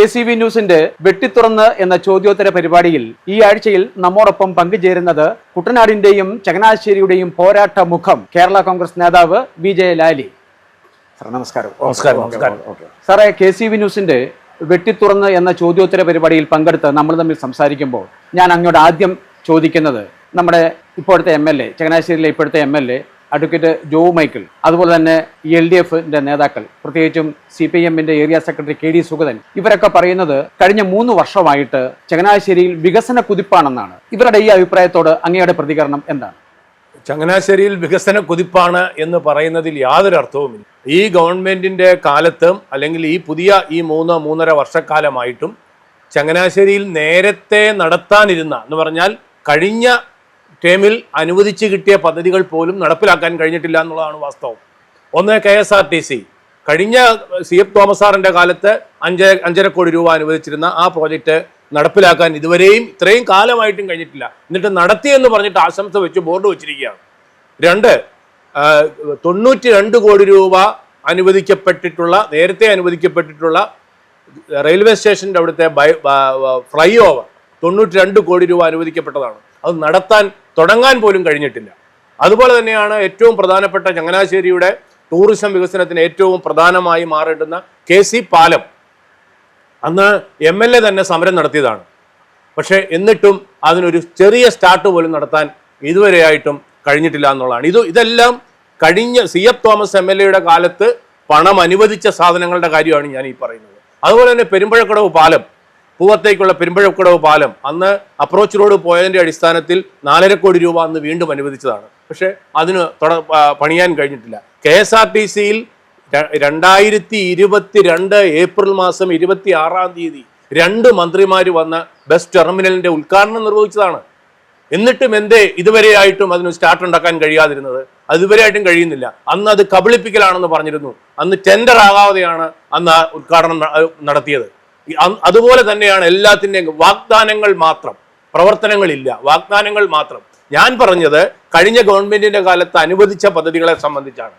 K C V ന്യൂസിന്റെ വെട്ടിത്തുറന്ന് എന്ന ചോദ്യോത്തര പരിപാടിയിൽ ഈ ആഴ്ചയിൽ നമ്മോടൊപ്പം പങ്കുചേരുന്നത് കുട്ടനാടിന്റെയും ചങ്ങനാശ്ശേരിയുടെയും പോരാട്ട മുഖം കേരള കോൺഗ്രസ് നേതാവ് വി ജെ ലാലി. സാർ നമസ്കാരം. നമസ്കാരം, നമസ്കാരം. സാറേ കെ സി വി ന്യൂസിന്റെ വെട്ടിത്തുറന്ന് എന്ന ചോദ്യോത്തര പരിപാടിയിൽ പങ്കെടുത്ത് നമ്മൾ തമ്മിൽ സംസാരിക്കുമ്പോൾ ഞാൻ അങ്ങോട്ട് ആദ്യം ചോദിക്കുന്നത് നമ്മുടെ ഇപ്പോഴത്തെ എം എൽ എ ചങ്ങനാശ്ശേരിയിലെ ഇപ്പോഴത്തെ M L A advocate Jo Michael അതുപോലെ തന്നെ എൽ ഡി എഫിന്റെ നേതാക്കൾ പ്രത്യേകിച്ചും സി പി എമ്മിന്റെ area secretary K D Sugathan ഇവരൊക്കെ പറയുന്നത് കഴിഞ്ഞ മൂന്ന് വർഷമായിട്ട് ചങ്ങനാശ്ശേരിയിൽ വികസന കുതിപ്പാണെന്നാണ്. ഇവരുടെ ഈ അഭിപ്രായത്തോട് അങ്ങയുടെ പ്രതികരണം എന്താണ്? ചങ്ങനാശ്ശേരിയിൽ വികസന കുതിപ്പാണ് എന്ന് പറയുന്നതിൽ യാതൊരു അർത്ഥവുമില്ല. ഈ ഗവൺമെന്റിന്റെ കാലത്തും അല്ലെങ്കിൽ ഈ പുതിയ ഈ മൂന്ന് മൂന്നര വർഷക്കാലമായിട്ടും ചങ്ങനാശ്ശേരിയിൽ നേരത്തെ നടത്താനിരുന്ന എന്ന് പറഞ്ഞാൽ കഴിഞ്ഞ ടേമിൽ അനുവദിച്ച് കിട്ടിയ പദ്ധതികൾ പോലും നടപ്പിലാക്കാൻ കഴിഞ്ഞിട്ടില്ല എന്നുള്ളതാണ് വാസ്തവം. ഒന്ന് K S R T C. കഴിഞ്ഞ സി എഫ് തോമസ് സാറിന്റെ കാലത്ത് അഞ്ച് അഞ്ചര കോടി രൂപ അനുവദിച്ചിരുന്ന ആ പ്രോജക്റ്റ് നടപ്പിലാക്കാൻ ഇതുവരെയും ഇത്രയും കാലമായിട്ടും കഴിഞ്ഞിട്ടില്ല. എന്നിട്ട് നടത്തി എന്ന് പറഞ്ഞിട്ട് ആശംസ വെച്ച് ബോർഡ് വെച്ചിരിക്കുകയാണ്. രണ്ട് തൊണ്ണൂറ്റി രണ്ട് കോടി രൂപ അനുവദിക്കപ്പെട്ടിട്ടുള്ള നേരത്തെ അനുവദിക്കപ്പെട്ടിട്ടുള്ള റെയിൽവേ സ്റ്റേഷന്റെ അവിടുത്തെ ഫ്ലൈ ഓവർ തൊണ്ണൂറ്റി രണ്ട് കോടി രൂപ അനുവദിക്കപ്പെട്ടതാണ്. അത് നടത്താൻ തുടങ്ങാൻ പോലും കഴിഞ്ഞിട്ടില്ല. അതുപോലെ തന്നെയാണ് ഏറ്റവും പ്രധാനപ്പെട്ട ചങ്ങനാശ്ശേരിയുടെ ടൂറിസം വികസനത്തിന് ഏറ്റവും പ്രധാനമായി മാറേണ്ടുന്ന കെ സി പാലം. അന്ന് എം എൽ എ തന്നെ സമരം നടത്തിയതാണ്. പക്ഷേ എന്നിട്ടും അതിനൊരു ചെറിയ സ്റ്റാർട്ട് പോലും നടത്താൻ ഇതുവരെയായിട്ടും കഴിഞ്ഞിട്ടില്ല എന്നുള്ളതാണ്. ഇത് ഇതെല്ലാം കഴിഞ്ഞ C F Thomas M L എയുടെ കാലത്ത് പണം അനുവദിച്ച സാധനങ്ങളുടെ കാര്യമാണ് ഞാൻ ഈ പറയുന്നത്. അതുപോലെ തന്നെ പെരുമ്പഴക്കടവ് പാലം. പൂവത്തേക്കുള്ള പെരുമ്പഴക്കുടവ് പാലം അന്ന് അപ്രോച്ച് റോഡ് പോയതിന്റെ അടിസ്ഥാനത്തിൽ നാലര കോടി രൂപ അന്ന് വീണ്ടും അനുവദിച്ചതാണ്. പക്ഷെ അതിന് തുട പണിയാൻ കഴിഞ്ഞിട്ടില്ല. കെ എസ് ആർ ടി സിയിൽ രണ്ടായിരത്തി ഇരുപത്തി രണ്ട് ഏപ്രിൽ മാസം ഇരുപത്തി ആറാം തീയതി രണ്ട് മന്ത്രിമാർ വന്ന് ബസ് ടെർമിനലിന്റെ ഉദ്ഘാടനം നിർവഹിച്ചതാണ്. എന്നിട്ടും എന്തേ ഇതുവരെയായിട്ടും അതിന് സ്റ്റാർട്ട് ഉണ്ടാക്കാൻ കഴിയാതിരുന്നത്? അതുവരെയായിട്ടും കഴിയുന്നില്ല. അന്ന് അത് കബളിപ്പിക്കലാണെന്ന് പറഞ്ഞിരുന്നു. അന്ന് ടെൻഡർ ആകാതെയാണ് അന്ന് ഉദ്ഘാടനം നടത്തിയത്. അതുപോലെ തന്നെയാണ് എല്ലാത്തിന്റെയും വാഗ്ദാനങ്ങൾ മാത്രം. പ്രവർത്തനങ്ങളില്ല. വാഗ്ദാനങ്ങൾ മാത്രം. ഞാൻ പറഞ്ഞത് കഴിഞ്ഞ ഗവൺമെന്റിന്റെ കാലത്ത് അനുവദിച്ച പദ്ധതികളെ സംബന്ധിച്ചാണ്.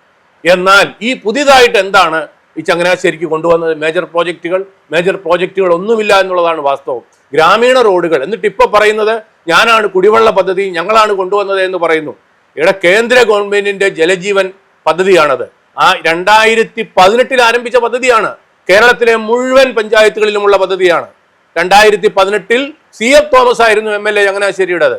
എന്നാൽ ഈ പുതിയതായിട്ട് എന്താണ് ഈ ചങ്ങനാശ്ശേരിക്ക് കൊണ്ടുവന്നത്? മേജർ പ്രോജക്റ്റുകൾ മേജർ പ്രോജക്റ്റുകൾ ഒന്നുമില്ല എന്നുള്ളതാണ് വാസ്തവം. ഗ്രാമീണ റോഡുകൾ. എന്നിട്ട് ഇപ്പൊ പറയുന്നത് ഞാനാണ് കുടിവെള്ള പദ്ധതി ഞങ്ങളാണ് കൊണ്ടുവന്നത് എന്ന് പറയുന്നു. ഇവിടെ കേന്ദ്ര ഗവൺമെന്റിന്റെ ജലജീവൻ പദ്ധതിയാണത്. ആ രണ്ടായിരത്തി പതിനെട്ടിൽ ആരംഭിച്ച പദ്ധതിയാണ്. കേരളത്തിലെ മുഴുവൻ പഞ്ചായത്തുകളിലുമുള്ള പദ്ധതിയാണ്. രണ്ടായിരത്തി പതിനെട്ടിൽ സി എഫ് തോമസ് ആയിരുന്നു എം എൽ എ ചങ്ങനാശ്ശേരിയുടേത്.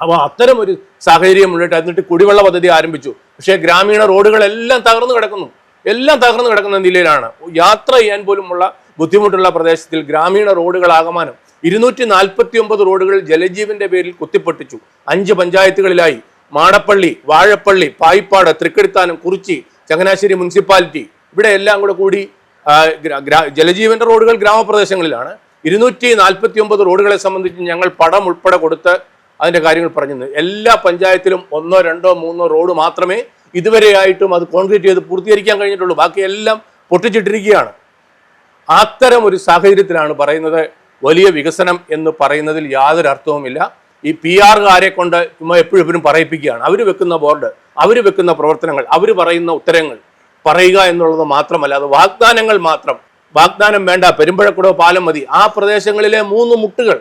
അപ്പോൾ അത്തരം ഒരു സാഹചര്യം മുന്നിട്ട് എന്നിട്ട് കുടിവെള്ള പദ്ധതി ആരംഭിച്ചു. പക്ഷേ ഗ്രാമീണ റോഡുകളെല്ലാം തകർന്നു കിടക്കുന്നു. എല്ലാം തകർന്നു കിടക്കുന്ന നിലയിലാണ്. യാത്ര ചെയ്യാൻ പോലുമുള്ള ബുദ്ധിമുട്ടുള്ള പ്രദേശത്തിൽ ഗ്രാമീണ റോഡുകൾ ആകമാനം ഇരുന്നൂറ്റി നാൽപ്പത്തി ഒമ്പത് റോഡുകൾ ജലജീവന്റെ പേരിൽ കുത്തിപ്പൊട്ടിച്ചു. അഞ്ച് പഞ്ചായത്തുകളിലായി. മാടപ്പള്ളി വാഴപ്പള്ളി പായിപ്പാട് തൃക്കടിത്താനം കുറിച്ചി ചങ്ങനാശ്ശേരി മുനിസിപ്പാലിറ്റി ഇവിടെ എല്ലാം കൂടെ കൂടി ജലജീവന്റെ റോഡുകൾ ഗ്രാമപ്രദേശങ്ങളിലാണ്. ഇരുന്നൂറ്റി നാൽപ്പത്തി ഒമ്പത് റോഡുകളെ സംബന്ധിച്ച് ഞങ്ങൾ പടം ഉൾപ്പെടെ കൊടുത്ത് അതിന്റെ കാര്യങ്ങൾ പറഞ്ഞു എല്ലാ പഞ്ചായത്തിലും ഒന്നോ രണ്ടോ മൂന്നോ റോഡ് മാത്രമേ ഇതുവരെയായിട്ടും അത് കോൺക്രീറ്റ് ചെയ്ത് പൂർത്തീകരിക്കാൻ കഴിഞ്ഞിട്ടുള്ളൂ. ബാക്കിയെല്ലാം പൊട്ടിച്ചിട്ടിരിക്കുകയാണ്. അത്തരം ഒരു സാഹചര്യത്തിലാണ് പറയുന്നത് വലിയ വികസനം എന്ന് പറയുന്നതിൽ യാതൊരു അർത്ഥവുമില്ല. ഈ പി ആറുകാരെ കൊണ്ട് ചുമ്മാ എപ്പോഴും എപ്പോഴും പറയിപ്പിക്കുകയാണ്. അവർ വെക്കുന്ന ബോർഡ് അവർ വെക്കുന്ന പ്രവർത്തനങ്ങൾ അവർ പറയുന്ന ഉത്തരങ്ങൾ പറയുക എന്നുള്ളത് മാത്രമല്ല അത് വാഗ്ദാനങ്ങൾ മാത്രം. വാഗ്ദാനം വേണ്ട പെരുമ്പഴക്കുടവ് പാലം മതി. ആ പ്രദേശങ്ങളിലെ മൂന്ന് മുട്ടുകൾ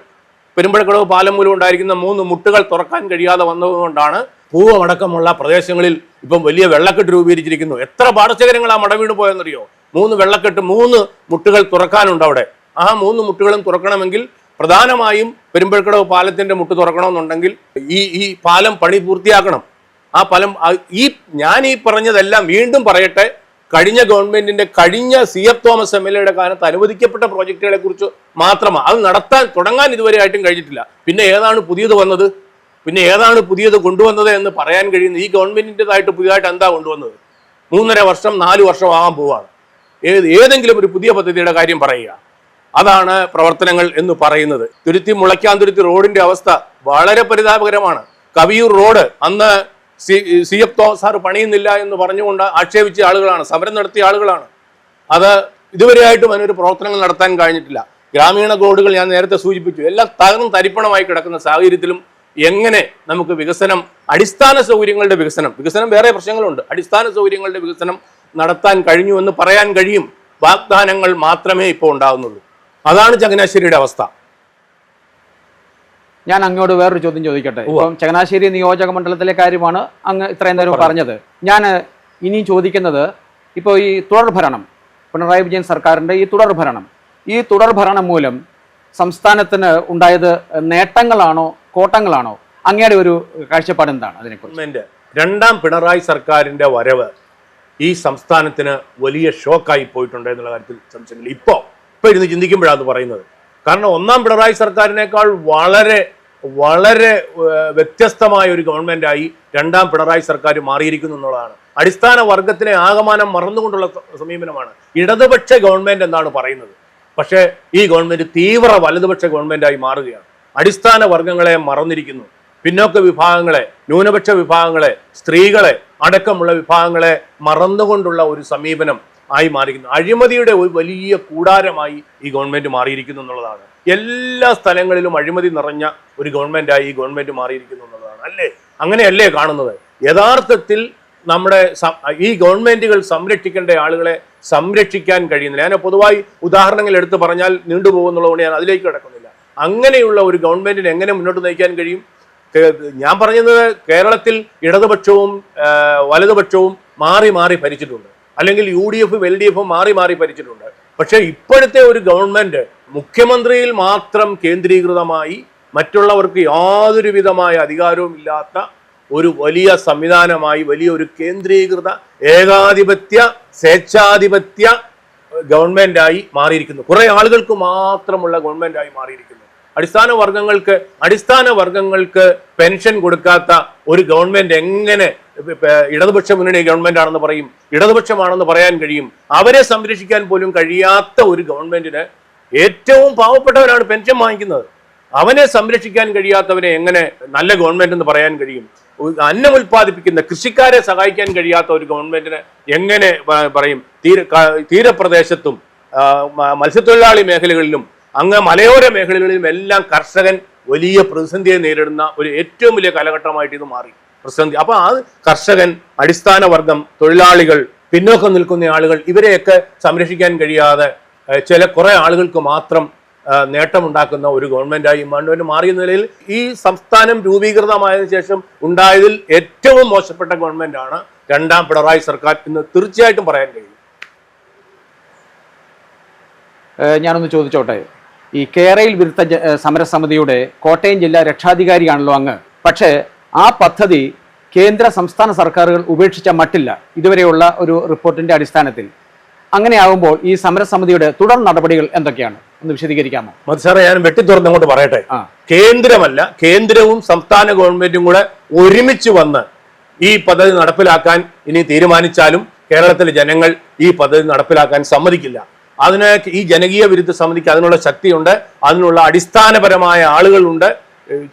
പെരുമ്പഴക്കുടവ് പാലം മൂലം ഉണ്ടായിരിക്കുന്ന മൂന്ന് മുട്ടുകൾ തുറക്കാൻ കഴിയാതെ വന്നതുകൊണ്ടാണ് പൂവമടക്കമുള്ള പ്രദേശങ്ങളിൽ ഇപ്പം വലിയ വെള്ളക്കെട്ട് രൂപീകരിച്ചിരിക്കുന്നു. എത്ര പാടശേഖരങ്ങൾ ആ മടവീണ് പോയെന്നറിയോ? മൂന്ന് വെള്ളക്കെട്ട് മൂന്ന് മുട്ടുകൾ തുറക്കാനുണ്ട് അവിടെ. ആ മൂന്ന് മുട്ടുകളും തുറക്കണമെങ്കിൽ പ്രധാനമായും പെരുമ്പഴക്കടവ് പാലത്തിന്റെ മുട്ട് തുറക്കണമെന്നുണ്ടെങ്കിൽ ഈ ഈ പാലം പണി പൂർത്തിയാക്കണം. ആ ഫലം ഈ ഞാൻ ഈ പറഞ്ഞതെല്ലാം വീണ്ടും പറയട്ടെ. കഴിഞ്ഞ ഗവൺമെന്റിന്റെ കഴിഞ്ഞ C F Thomas M L എയുടെ കാലത്ത് അനുവദിക്കപ്പെട്ട പ്രോജക്റ്റുകളെ കുറിച്ച് മാത്രമാണ് അത് നടത്താൻ തുടങ്ങാൻ ഇതുവരെ ആയിട്ടും കഴിഞ്ഞിട്ടില്ല. പിന്നെ ഏതാണ് പുതിയത് വന്നത്? പിന്നെ ഏതാണ് പുതിയത് കൊണ്ടുവന്നത് എന്ന് പറയാൻ കഴിയുന്ന ഈ ഗവൺമെന്റിന്റെതായിട്ട് പുതിയതായിട്ട് എന്താ കൊണ്ടുവന്നത്? മൂന്നര വർഷം നാല് വർഷം ആകാൻ പോവാണ്. ഏത് ഏതെങ്കിലും ഒരു പുതിയ പദ്ധതിയുടെ കാര്യം പറയുക. അതാണ് പ്രവർത്തനങ്ങൾ എന്ന് പറയുന്നത്. തുരുത്തി മുളയ്ക്കാന്തുരുത്തി റോഡിന്റെ അവസ്ഥ വളരെ പരിതാപകരമാണ്. കവിയൂർ റോഡ് അന്ന് C C F Thomas sir പണിയുന്നില്ല എന്ന് പറഞ്ഞുകൊണ്ട് ആക്ഷേപിച്ച ആളുകളാണ്. സമരം നടത്തിയ ആളുകളാണ്. അത് ഇതുവരെയായിട്ടും അതിനൊരു പ്രവർത്തനങ്ങൾ നടത്താൻ കഴിഞ്ഞിട്ടില്ല. ഗ്രാമീണ റോഡുകൾ ഞാൻ നേരത്തെ സൂചിപ്പിച്ചു. എല്ലാം തകർന്നും തരിപ്പണമായി കിടക്കുന്ന സാഹചര്യത്തിലും എങ്ങനെ നമുക്ക് വികസനം അടിസ്ഥാന സൗകര്യങ്ങളുടെ വികസനം വികസനം വേറെ പ്രശ്നങ്ങളുണ്ട്. അടിസ്ഥാന സൗകര്യങ്ങളുടെ വികസനം നടത്താൻ കഴിഞ്ഞു എന്ന് പറയാൻ കഴിയും. വാഗ്ദാനങ്ങൾ മാത്രമേ ഇപ്പോൾ ഉണ്ടാകുന്നുള്ളൂ അതാണ് ചങ്ങനാശ്ശേരിയുടെ അവസ്ഥ. ഞാൻ അങ്ങോട്ട് വേറൊരു ചോദ്യം ചോദിക്കട്ടെ? ഇപ്പം ചങ്ങനാശ്ശേരി നിയോജക മണ്ഡലത്തിലെ കാര്യമാണ് അങ്ങ് ഇത്രയും നേരം പറഞ്ഞത്. ഞാൻ ഇനിയും ചോദിക്കുന്നത് ഇപ്പോൾ ഈ തുടർ ഭരണം പിണറായി വിജയൻ സർക്കാരിന്റെ ഈ തുടർ ഭരണം ഈ തുടർ ഭരണം മൂലം സംസ്ഥാനത്തിന് ഉണ്ടായത് നേട്ടങ്ങളാണോ കോട്ടങ്ങളാണോ? അങ്ങയുടെ ഒരു കാഴ്ചപ്പാട് എന്താണ് അതിനെക്കുറിച്ച്? രണ്ടാം പിണറായി സർക്കാരിന്റെ വരവ് ഈ സംസ്ഥാനത്തിന് വലിയ ഷോക്കായി പോയിട്ടുണ്ട് എന്നുള്ള കാര്യത്തിൽ സംശയമില്ല. ഇപ്പോൾ ഇപ്പോൾ ഇരുന്ന് ചിന്തിക്കുമ്പോഴാണ് പറയുന്നത്. കാരണം ഒന്നാം പിണറായി സർക്കാരിനേക്കാൾ വളരെ വളരെ വ്യത്യസ്തമായ ഒരു ഗവൺമെന്റായി രണ്ടാം പിണറായി സർക്കാർ മാറിയിരിക്കുന്നു എന്നുള്ളതാണ്. അടിസ്ഥാന വർഗത്തിനെ ആകമാനം മറന്നുകൊണ്ടുള്ള സമീപനമാണ്. ഇടതുപക്ഷ ഗവൺമെന്റ് എന്നാണ് പറയുന്നത്. പക്ഷേ ഈ ഗവൺമെന്റ് തീവ്ര വലതുപക്ഷ ഗവൺമെന്റായി മാറുകയാണ്. അടിസ്ഥാന വർഗങ്ങളെ മറന്നിരിക്കുന്നു. പിന്നോക്ക വിഭാഗങ്ങളെ ന്യൂനപക്ഷ വിഭാഗങ്ങളെ സ്ത്രീകളെ അടക്കമുള്ള വിഭാഗങ്ങളെ മറന്നുകൊണ്ടുള്ള ഒരു സമീപനം ആയി മാറിയിരിക്കുന്നു. അഴിമതിയുടെ ഒരു വലിയ കൂടാരമായി ഈ ഗവൺമെന്റ് മാറിയിരിക്കുന്നു എന്നുള്ളതാണ്. എല്ലാ സ്ഥലങ്ങളിലും അഴിമതി നിറഞ്ഞ ഒരു ഗവൺമെന്റായി ഈ ഗവൺമെന്റ് മാറിയിരിക്കുന്നു എന്നുള്ളതാണ്. അല്ലേ? അങ്ങനെയല്ലേ കാണുന്നത്? യഥാർത്ഥത്തിൽ നമ്മുടെ ഈ ഗവൺമെന്റുകൾ സംരക്ഷിക്കേണ്ട ആളുകളെ സംരക്ഷിക്കാൻ കഴിയുന്നില്ല. ഞാൻ പൊതുവായി ഉദാഹരണങ്ങൾ എടുത്തു പറഞ്ഞാൽ നീണ്ടുപോകുന്നുള്ളതുകൊണ്ട് ഞാൻ അതിലേക്ക് കിടക്കുന്നില്ല. അങ്ങനെയുള്ള ഒരു ഗവൺമെന്റിന് എങ്ങനെ മുന്നോട്ട് നയിക്കാൻ കഴിയും? ഞാൻ പറഞ്ഞത് കേരളത്തിൽ ഇടതുപക്ഷവും വലതുപക്ഷവും മാറി മാറി ഭരിച്ചിട്ടുണ്ട്. അല്ലെങ്കിൽ യു ഡി എഫും എൽ ഡി എഫും മാറി മാറി ഭരിച്ചിട്ടുണ്ട്. പക്ഷേ ഇപ്പോഴത്തെ ഒരു ഗവൺമെന്റ് മുഖ്യമന്ത്രിയിൽ മാത്രം കേന്ദ്രീകൃതമായി മറ്റുള്ളവർക്ക് യാതൊരുവിധമായ അധികാരവും ഇല്ലാത്ത ഒരു വലിയ സംവിധാനമായി വലിയ ഒരു കേന്ദ്രീകൃത ഏകാധിപത്യ സ്വേച്ഛാധിപത്യ ഗവൺമെന്റായി മാറിയിരിക്കുന്നു. കുറെ ആളുകൾക്ക് മാത്രമുള്ള ഗവൺമെന്റായി മാറിയിരിക്കുന്നു. അടിസ്ഥാന വർഗങ്ങൾക്ക് അടിസ്ഥാന വർഗങ്ങൾക്ക് പെൻഷൻ കൊടുക്കാത്ത ഒരു ഗവൺമെന്റ് എങ്ങനെ ഇടതുപക്ഷ മുന്നണി ഗവൺമെന്റ് ആണെന്ന് പറയും ഇടതുപക്ഷമാണെന്ന് പറയാൻ കഴിയും. അവരെ സംരക്ഷിക്കാൻ പോലും കഴിയാത്ത ഒരു ഗവൺമെന്റിന് ഏറ്റവും പാവപ്പെട്ടവരാണ് പെൻഷൻ വാങ്ങിക്കുന്നത്. അവനെ സംരക്ഷിക്കാൻ കഴിയാത്തവനെ എങ്ങനെ നല്ല ഗവൺമെന്റ് എന്ന് പറയാൻ കഴിയും. അന്നം ഉൽപ്പാദിപ്പിക്കുന്ന കൃഷിക്കാരെ സഹായിക്കാൻ കഴിയാത്ത ഒരു ഗവൺമെന്റിന് എങ്ങനെ പറയും? തീര തീരപ്രദേശത്തും മത്സ്യത്തൊഴിലാളി മേഖലകളിലും അങ്ങ് മലയോര മേഖലകളിലും എല്ലാം കർഷകൻ വലിയ പ്രതിസന്ധിയെ നേരിടുന്ന ഒരു ഏറ്റവും വലിയ കാലഘട്ടമായിട്ട് ഇത് മാറി. പ്രതിസന്ധി. അപ്പൊ ആ കർഷകൻ അടിസ്ഥാന വർഗം തൊഴിലാളികൾ പിന്നോക്കം നിൽക്കുന്ന ആളുകൾ ഇവരെയൊക്കെ സംരക്ഷിക്കാൻ കഴിയാതെ ചില കുറെ ആളുകൾക്ക് മാത്രം നേട്ടമുണ്ടാക്കുന്ന ഒരു ഗവൺമെന്റായി ഗവൺമെന്റ് മാറിയ നിലയിൽ ഈ സംസ്ഥാനം രൂപീകൃതമായതിനു ശേഷം ഉണ്ടായതിൽ ഏറ്റവും മോശപ്പെട്ട ഗവൺമെന്റ് ആണ് രണ്ടാം പിണറായി സർക്കാർ എന്ന് തീർച്ചയായിട്ടും പറയാൻ കഴിയും. ഞാനൊന്ന് ചോദിച്ചോട്ടെ? ഈ കേരയിൽ വിരുദ്ധ സമരസമിതിയുടെ കോട്ടയം ജില്ലാ രക്ഷാധികാരിയാണല്ലോ അങ്ങ്. പക്ഷേ ആ പദ്ധതി കേന്ദ്ര സംസ്ഥാന സർക്കാരുകൾ ഉപേക്ഷിച്ച മട്ടില്ല. ഇതുവരെയുള്ള ഒരു റിപ്പോർട്ടിന്റെ അടിസ്ഥാനത്തിൽ. അങ്ങനെയാകുമ്പോൾ ഈ സമരസമിതിയുടെ തുടർ നടപടികൾ എന്തൊക്കെയാണ്? ഒന്ന് വിശദീകരിക്കാമോ? സാറേ ഞാൻ അങ്ങോട്ട് പറയട്ടെ. കേന്ദ്രമല്ല കേന്ദ്രവും സംസ്ഥാന ഗവൺമെന്റും കൂടെ ഒരുമിച്ച് വന്ന് ഈ പദ്ധതി നടപ്പിലാക്കാൻ ഇനി തീരുമാനിച്ചാലും കേരളത്തിലെ ജനങ്ങൾ ഈ പദ്ധതി നടപ്പിലാക്കാൻ സമ്മതിക്കില്ല. അതിന് ഈ ജനകീയ വിരുദ്ധ സമിതിക്ക് അതിനുള്ള ശക്തിയുണ്ട്. അതിനുള്ള അടിസ്ഥാനപരമായ ആളുകളുണ്ട്.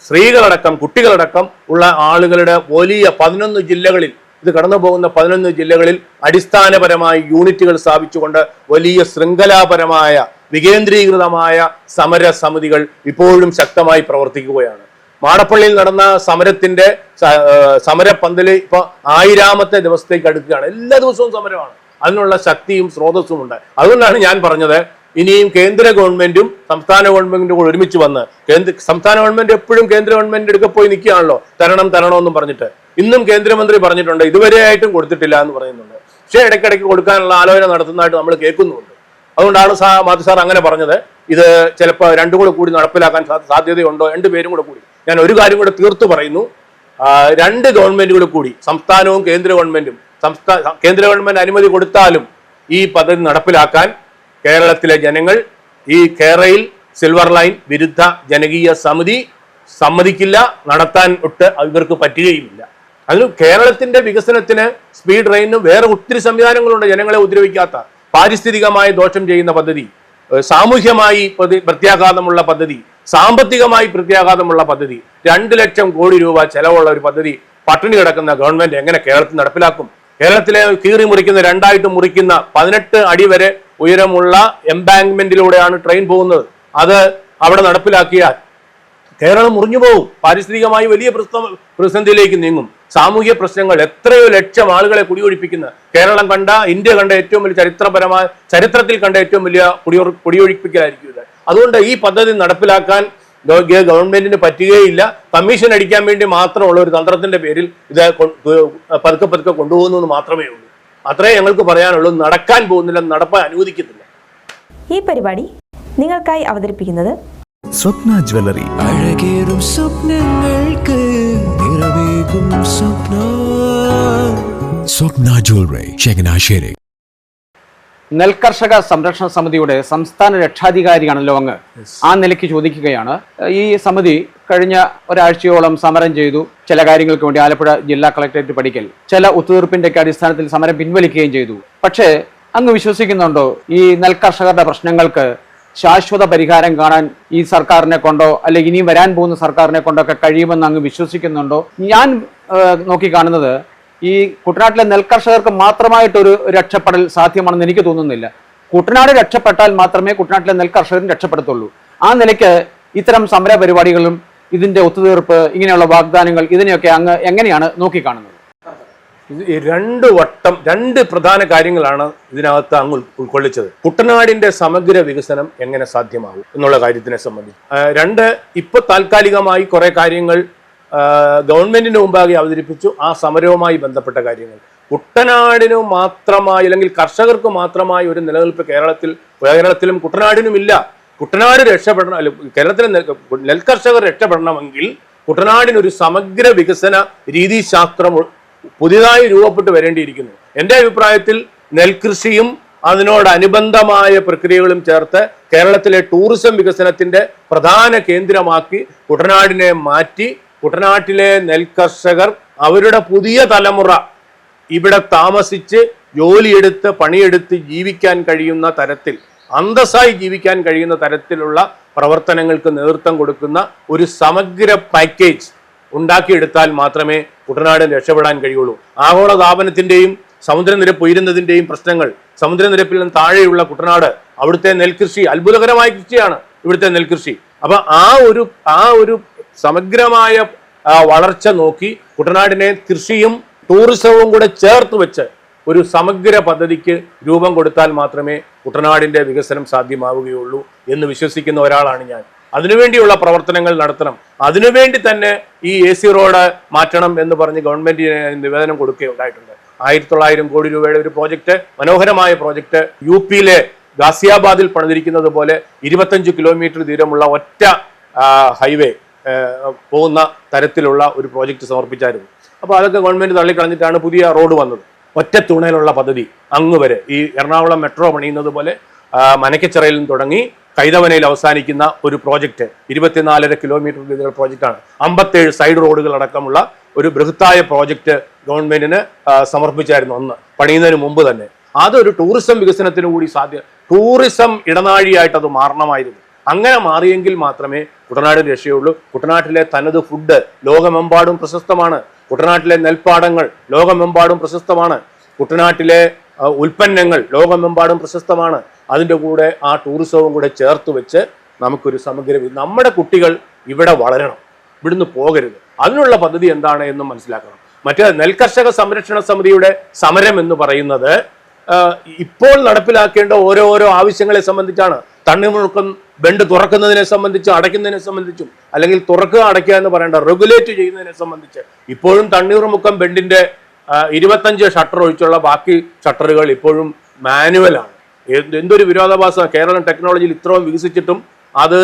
സ്ത്രീകളടക്കം കുട്ടികളടക്കം ഉള്ള ആളുകളുടെ വലിയ പതിനൊന്ന് ജില്ലകളിൽ ഇത് കടന്നു പോകുന്ന പതിനൊന്ന് ജില്ലകളിൽ അടിസ്ഥാനപരമായി യൂണിറ്റുകൾ സ്ഥാപിച്ചുകൊണ്ട് വലിയ ശൃംഖലാപരമായ വികേന്ദ്രീകൃതമായ സമര സമിതികൾ ഇപ്പോഴും ശക്തമായി പ്രവർത്തിക്കുകയാണ്. മാടപ്പള്ളിയിൽ നടന്ന സമരത്തിന്റെ സമര ഏഹ് സമരപ്പന്തൽ ഇപ്പൊ ആയിരാമത്തെ ദിവസത്തേക്ക് അടുക്കുകയാണ്. എല്ലാ ദിവസവും സമരമാണ്. അതിനുള്ള ശക്തിയും സ്രോതസ്സും ഉണ്ട്. അതുകൊണ്ടാണ് ഞാൻ പറഞ്ഞത് ഇനിയും കേന്ദ്ര ഗവൺമെന്റും സംസ്ഥാന ഗവൺമെന്റും കൂടെ ഒരുമിച്ച് വന്ന് കേന്ദ്ര സംസ്ഥാന ഗവൺമെന്റ് എപ്പോഴും കേന്ദ്ര ഗവൺമെന്റ് എടുക്കെ പോയി നിൽക്കുകയാണല്ലോ. തരണം തരണമെന്നും പറഞ്ഞിട്ട്. ഇന്നും കേന്ദ്രമന്ത്രി പറഞ്ഞിട്ടുണ്ട് ഇതുവരെയായിട്ടും കൊടുത്തിട്ടില്ല എന്ന് പറയുന്നുണ്ട്. പക്ഷേ ഇടയ്ക്കിടയ്ക്ക് കൊടുക്കാനുള്ള ആലോചന നടത്തുന്നതായിട്ട് നമ്മൾ കേൾക്കുന്നുണ്ട് അതുകൊണ്ടാണ് സാ മാധു സാർ അങ്ങനെ പറഞ്ഞത്. ഇത് ചിലപ്പോൾ രണ്ടും കൂടെ കൂടി നടപ്പിലാക്കാൻ സാധ്യതയുണ്ടോ? രണ്ട് പേരും കൂടെ കൂടി. ഞാൻ ഒരു കാര്യം കൂടെ തീർത്തു പറയുന്നു. രണ്ട് ഗവൺമെന്റുകൾ കൂടി സംസ്ഥാനവും കേന്ദ്ര ഗവൺമെന്റും സംസ്ഥാന കേന്ദ്ര ഗവൺമെന്റ് അനുമതി കൊടുത്താലും ഈ പദ്ധതി നടപ്പിലാക്കാൻ കേരളത്തിലെ ജനങ്ങൾ ഈ കേരളയിൽ സിൽവർ ലൈൻ വിരുദ്ധ ജനകീയ സമിതി സമ്മതിക്കില്ല നടത്താൻ ഒട്ട് ഇവർക്ക് പറ്റുകയുമില്ല. അതിന് കേരളത്തിന്റെ വികസനത്തിന് സ്പീഡ് റെയിനും വേറെ ഒത്തിരി സംവിധാനങ്ങളുണ്ട് ജനങ്ങളെ ഉപദ്രവിക്കാത്ത. പാരിസ്ഥിതികമായി ദോഷം ചെയ്യുന്ന പദ്ധതി സാമൂഹ്യമായി പ്രതി- പ്രത്യാഘാതമുള്ള പദ്ധതി സാമ്പത്തികമായി പ്രത്യാഘാതമുള്ള പദ്ധതി രണ്ട് ലക്ഷം കോടി രൂപ ചെലവുള്ള ഒരു പദ്ധതി പട്ടിണി കിടക്കുന്ന ഗവൺമെന്റ് എങ്ങനെ കേരളത്തിൽ നടപ്പിലാക്കും? കേരളത്തിലെ കീറി മുറിക്കുന്ന രണ്ടായിട്ട് മുറിക്കുന്ന പതിനെട്ട് അടി വരെ ഉയരമുള്ള എംബാങ്ക്മെന്റിലൂടെയാണ് ട്രെയിൻ പോകുന്നത്. അത് അവിടെ നടപ്പിലാക്കിയാൽ കേരളം മുറിഞ്ഞു പോകും. പാരിസ്ഥിതികമായി വലിയ പ്രതിസന്ധിയിലേക്ക് നീങ്ങും. സാമൂഹ്യ പ്രശ്നങ്ങൾ എത്രയോ ലക്ഷം ആളുകളെ കുടിയൊഴിപ്പിക്കുന്ന കേരളം കണ്ട ഇന്ത്യ കണ്ട ഏറ്റവും വലിയ ചരിത്രപരമായ ചരിത്രത്തിൽ കണ്ട ഏറ്റവും വലിയ കുടിയൊ കുടിയൊഴിപ്പിക്കലായിരിക്കും ഇത്. അതുകൊണ്ട് ഈ പദ്ധതി നടപ്പിലാക്കാൻ ഗവൺമെന്റിന് പറ്റുകയില്ല. കമ്മീഷൻ അടിക്കാൻ വേണ്ടി മാത്രമുള്ള ഒരു തന്ത്രത്തിന്റെ പേരിൽ ഇത് പതുക്കെ പതുക്കെ കൊണ്ടുപോകുന്നു എന്ന് മാത്രമേ ഉള്ളൂ. അത്രേ ഞങ്ങൾക്ക് പറയാനുള്ളൂ. നടക്കാൻ പോകുന്നില്ല നടപ്പാൻ അനുവദിക്കുന്നില്ല. ഈ പരിപാടി നിങ്ങൾക്കായി അവതരിപ്പിക്കുന്നത് സ്വപ്ന ജ്വല്ലറി. അഴകേറും സ്വപ്നങ്ങൾക്ക് നിറവേകും സ്വപ്ന. സ്വപ്ന ജ്വല്ലറി ചങ്ങനാശ്ശേരി നെൽകർഷക സംരക്ഷണ സമിതിയുടെ സംസ്ഥാന രക്ഷാധികാരിയാണല്ലോ അങ്ങ്. ആ നിലയ്ക്ക് ചോദിക്കുകയാണ് ഈ സമിതി കഴിഞ്ഞ ഒരാഴ്ചയോളം സമരം ചെയ്തു ചില കാര്യങ്ങൾക്ക് വേണ്ടി ആലപ്പുഴ ജില്ലാ കളക്ടറേറ്റ് പഠിക്കൽ ചില ഒത്തുതീർപ്പിന്റെ ഒക്കെ അടിസ്ഥാനത്തിൽ സമരം പിൻവലിക്കുകയും ചെയ്തു. പക്ഷേ അങ്ങ് വിശ്വസിക്കുന്നുണ്ടോ ഈ നെൽകർഷകരുടെ പ്രശ്നങ്ങൾക്ക് ശാശ്വത പരിഹാരം കാണാൻ ഈ സർക്കാരിനെ കൊണ്ടോ അല്ലെങ്കിൽ ഇനി വരാൻ പോകുന്ന സർക്കാരിനെ കൊണ്ടോ ഒക്കെ കഴിയുമെന്ന് അങ്ങ് വിശ്വസിക്കുന്നുണ്ടോ? ഞാൻ നോക്കി നോക്കിക്കാണുന്നത് ഈ കുട്ടനാട്ടിലെ നെൽകർഷകർക്ക് മാത്രമായിട്ടൊരു രക്ഷപ്പെടൽ സാധ്യമാണെന്ന് എനിക്ക് തോന്നുന്നില്ല. കുട്ടനാട് രക്ഷപ്പെട്ടാൽ മാത്രമേ കുട്ടനാട്ടിലെ നെൽകർഷകരും രക്ഷപ്പെടത്തുള്ളൂ. ആ നിലയ്ക്ക് ഇത്തരം സമര പരിപാടികളും ഇതിന്റെ ഒത്തുതീർപ്പ് ഇങ്ങനെയുള്ള വാഗ്ദാനങ്ങൾ ഇതിനെയൊക്കെ അങ്ങ് എങ്ങനെയാണ് നോക്കിക്കാണുന്നത്? രണ്ട് വട്ടം രണ്ട് പ്രധാന കാര്യങ്ങളാണ് ഇതിനകത്ത് അങ്ങ് ഉൾ- ഉൾക്കൊള്ളിച്ചത്. കുട്ടനാടിന്റെ സമഗ്ര വികസനം എങ്ങനെ സാധ്യമാകും എന്നുള്ള കാര്യത്തിനെ സംബന്ധിച്ച്. രണ്ട് ഇപ്പൊ താൽക്കാലികമായി കുറെ കാര്യങ്ങൾ ആ, ഗവൺമെന്റിന് മുമ്പാകെ അവതരിപ്പിച്ചു ആ സമരവുമായി ബന്ധപ്പെട്ട കാര്യങ്ങൾ. കുട്ടനാടിന് മാത്രമായി അല്ലെങ്കിൽ കർഷകർക്ക് മാത്രമായി ഒരു നിലനിൽപ്പ് കേരളത്തിൽ കേരളത്തിലും കുട്ടനാടിനും ഇല്ല കുട്ടനാട് രക്ഷപ്പെടണം അല്ല, കേരളത്തിലെ നെൽ നെൽകർഷകർ രക്ഷപ്പെടണമെങ്കിൽ കുട്ടനാടിനൊരു സമഗ്ര വികസന രീതിശാസ്ത്രം പുതിയതായി രൂപപ്പെട്ട് വരേണ്ടിയിരിക്കുന്നു. എന്റെ അഭിപ്രായത്തിൽ നെൽകൃഷിയും അതിനോടനുബന്ധമായ പ്രക്രിയകളും ചേർത്ത് കേരളത്തിലെ ടൂറിസം വികസനത്തിന്റെ പ്രധാന കേന്ദ്രമാക്കി കുട്ടനാടിനെ മാറ്റി കുട്ടനാട്ടിലെ നെൽകർഷകർ അവരുടെ പുതിയ തലമുറ ഇവിടെ താമസിച്ച് ജോലിയെടുത്ത് പണിയെടുത്ത് ജീവിക്കാൻ കഴിയുന്ന തരത്തിൽ അന്തസ്സായി ജീവിക്കാൻ കഴിയുന്ന തരത്തിലുള്ള പ്രവർത്തനങ്ങൾക്ക് നേതൃത്വം കൊടുക്കുന്ന ഒരു സമഗ്ര പാക്കേജ് ഉണ്ടാക്കിയെടുത്താൽ മാത്രമേ കുട്ടനാട് രക്ഷപ്പെടാൻ കഴിയുള്ളൂ. ആഗോളതാപനത്തിന്റെയും സമുദ്രനിരപ്പ് ഉയരുന്നതിന്റെയും പ്രശ്നങ്ങൾ സമുദ്രനിരപ്പിൽ നിന്ന് താഴെയുള്ള കുട്ടനാട് അവിടുത്തെ നെൽകൃഷി അത്ഭുതകരമായ കൃഷിയാണ് ഇവിടുത്തെ നെൽകൃഷി. അപ്പൊ ആ ഒരു ആ ഒരു സമഗ്രമായ വളർച്ച നോക്കി കുട്ടനാടിനെ കൃഷിയും ടൂറിസവും കൂടെ ചേർത്ത് വെച്ച് ഒരു സമഗ്ര പദ്ധതിക്ക് രൂപം കൊടുത്താൽ മാത്രമേ കുട്ടനാടിന്റെ വികസനം സാധ്യമാവുകയുള്ളൂ എന്ന് വിശ്വസിക്കുന്ന ഒരാളാണ് ഞാൻ. അതിനുവേണ്ടിയുള്ള പ്രവർത്തനങ്ങൾ നടത്തണം. അതിനുവേണ്ടി തന്നെ ഈ എ സി റോഡ് മാറ്റണം എന്ന് പറഞ്ഞ് ഗവൺമെന്റിന് നിവേദനം കൊടുക്കുകയുണ്ടായിട്ടുണ്ട് ആയിരത്തി തൊള്ളായിരം കോടി രൂപയുടെ ഒരു പ്രോജക്റ്റ് മനോഹരമായ പ്രോജക്റ്റ് യു പിയിലെ ഗാസിയാബാദിൽ പണിതിരിക്കുന്നത് പോലെ ഇരുപത്തഞ്ച് കിലോമീറ്റർ ദൂരമുള്ള ഒറ്റ ഹൈവേ പോകുന്ന തരത്തിലുള്ള ഒരു പ്രോജക്റ്റ് സമർപ്പിച്ചായിരുന്നു. അപ്പോൾ അതൊക്കെ ഗവൺമെന്റ് തള്ളിക്കളഞ്ഞിട്ടാണ് പുതിയ റോഡ് വന്നത്. ഒറ്റ തുണയിലുള്ള പദ്ധതി അങ്ങ് വരെ. ഈ എറണാകുളം മെട്രോ പണിയുന്നത് പോലെ മനക്കച്ചിറയിൽ തുടങ്ങി കൈതവനയിൽ അവസാനിക്കുന്ന ഒരു പ്രോജക്റ്റ് ഇരുപത്തിനാലര കിലോമീറ്റർ വീതിയുള്ള പ്രോജക്റ്റാണ് അമ്പത്തേഴ് സൈഡ് റോഡുകൾ അടക്കമുള്ള ഒരു ബൃഹത്തായ പ്രോജക്റ്റ് ഗവൺമെന്റിന് സമർപ്പിച്ചായിരുന്നു അന്ന്. പണിയുന്നതിന് മുമ്പ് തന്നെ. അതൊരു ടൂറിസം വികസനത്തിന് കൂടി സാധ്യ ടൂറിസം ഇടനാഴിയായിട്ട് അത് മാറണമായിരുന്നു. അങ്ങനെ മാറിയെങ്കിൽ മാത്രമേ കുട്ടനാടിന് രക്ഷയുള്ളൂ. കുട്ടനാട്ടിലെ തനത് ഫുഡ് ലോകമെമ്പാടും പ്രശസ്തമാണ്. കുട്ടനാട്ടിലെ നെൽപ്പാടങ്ങൾ ലോകമെമ്പാടും പ്രശസ്തമാണ്. കുട്ടനാട്ടിലെ ഉൽപ്പന്നങ്ങൾ ലോകമെമ്പാടും പ്രശസ്തമാണ്. അതിന്റെ കൂടെ ആ ടൂറിസവും കൂടെ ചേർത്ത് വെച്ച് നമുക്കൊരു സമഗ്ര നമ്മുടെ കുട്ടികൾ ഇവിടെ വളരണം. ഇവിടുന്ന് പോകരുത്. അതിനുള്ള പദ്ധതി എന്താണ് എന്ന് മനസ്സിലാക്കണം. മറ്റേ നെൽകർഷക സംരക്ഷണ സമിതിയുടെ സമരം എന്ന് പറയുന്നത് ഇപ്പോൾ നടപ്പിലാക്കേണ്ട ഓരോരോ ആവശ്യങ്ങളെ സംബന്ധിച്ചാണ്. തണ്ണിമുഴുക്കം ബണ്ട് തുറക്കുന്നതിനെ സംബന്ധിച്ചും അടയ്ക്കുന്നതിനെ സംബന്ധിച്ചും അല്ലെങ്കിൽ തുറക്കുക അടയ്ക്കുക എന്ന് പറയേണ്ട റെഗുലേറ്റ് ചെയ്യുന്നതിനെ സംബന്ധിച്ച് ഇപ്പോഴും തണ്ണീർമുക്കം ബണ്ടിന്റെ ഇരുപത്തഞ്ച് ഷട്ടർ ഒഴിച്ചുള്ള ബാക്കി ഷട്ടറുകൾ ഇപ്പോഴും മാനുവലാണ്. എന്ത് എന്തൊരു വിരോധാഭാസം കേരളം ടെക്നോളജിയിൽ ഇത്രയും വികസിച്ചിട്ടും അത്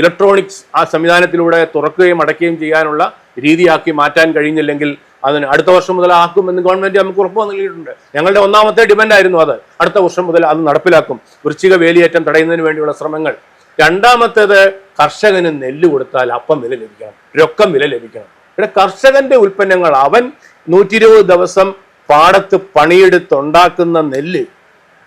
ഇലക്ട്രോണിക്സ് ആ സംവിധാനത്തിലൂടെ തുറക്കുകയും അടയ്ക്കുകയും ചെയ്യാനുള്ള രീതിയാക്കി മാറ്റാൻ കഴിഞ്ഞില്ലെങ്കിൽ അതിന് അടുത്ത വർഷം മുതൽ ആക്കുമെന്ന് ഗവൺമെന്റ് നമുക്ക് ഉറപ്പ് നൽകിയിട്ടുണ്ട്. ഞങ്ങളുടെ ഒന്നാമത്തെ ഡിമാൻഡായിരുന്നു അത്. അടുത്ത വർഷം മുതൽ അത് നടപ്പിലാക്കും. വൃശ്ചിക വേലിയേറ്റം തടയുന്നതിന് വേണ്ടിയുള്ള ശ്രമങ്ങൾ രണ്ടാമത്തേത് കർഷകന് നെല്ല് കൊടുത്താൽ അപ്പം വില ലഭിക്കണം രൊക്കം വില ലഭിക്കണം. ഇവിടെ കർഷകന്റെ ഉൽപ്പന്നങ്ങൾ അവൻ നൂറ്റി ഇരുപത് ദിവസം പാടത്ത് പണിയെടുത്തുണ്ടാക്കുന്ന നെല്ല്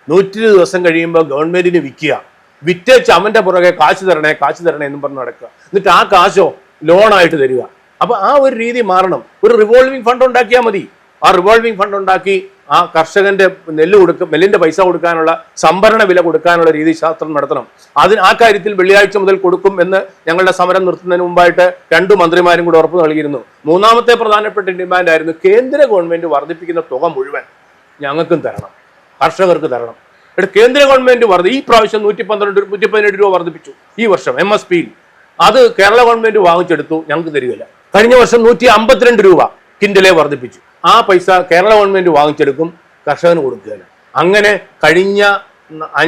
നൂറ്റി ഇരുപത് ദിവസം കഴിയുമ്പോൾ ഗവൺമെന്റിന് വിൽക്കുക. വിറ്റേച്ച് അവന്റെ പുറകെ കാശ് തരണേ കാശ് തരണേ എന്നും പറഞ്ഞ് നടക്കുക. എന്നിട്ട് ആ കാശോ ലോണായിട്ട് തരിക. അപ്പൊ ആ ഒരു രീതി മാറണം. ഒരു റിവോൾവിംഗ് ഫണ്ട് ഉണ്ടാക്കിയാൽ മതി. ആ റിവോൾവിംഗ് ഫണ്ട് ഉണ്ടാക്കി ആ കർഷകന്റെ നെല്ല് കൊടുക്കും നെല്ലിന്റെ പൈസ കൊടുക്കാനുള്ള സംഭരണ വില കൊടുക്കാനുള്ള രീതി ശാസ്ത്രം നടത്തണം. അതിന് ആ കാര്യത്തിൽ വെള്ളിയാഴ്ച മുതൽ കൊടുക്കും എന്ന് ഞങ്ങളുടെ സമരം നിർത്തുന്നതിന് മുമ്പായിട്ട് രണ്ടു മന്ത്രിമാരും കൂടി ഉറപ്പ് നൽകിയിരുന്നു. മൂന്നാമത്തെ പ്രധാനപ്പെട്ട ഡിമാൻഡ് ആയിരുന്നു കേന്ദ്ര ഗവൺമെന്റ് വർദ്ധിപ്പിക്കുന്ന തുക മുഴുവൻ ഞങ്ങൾക്കും തരണം. കർഷകർക്ക് തരണം. ഇവിടെ കേന്ദ്ര ഗവൺമെന്റ് വർദ്ധി ഈ പ്രാവശ്യം നൂറ്റി പന്ത്രണ്ട് നൂറ്റി പതിനെട്ട് രൂപ വർദ്ധിപ്പിച്ചു ഈ വർഷം എം എസ് പിയിൽ അത് കേരള ഗവൺമെന്റ് വാങ്ങിച്ചെടുത്തു ഞങ്ങൾക്ക് തരികയില്ല. കഴിഞ്ഞ വർഷം നൂറ്റി അമ്പത്തിരണ്ട് രൂപ കിൻഡലെ വർദ്ധിപ്പിച്ചു. ആ പൈസ കേരള ഗവൺമെന്റ് വാങ്ങിച്ചെടുക്കും കർഷകന് കൊടുക്കുകയാണ്. അങ്ങനെ കഴിഞ്ഞ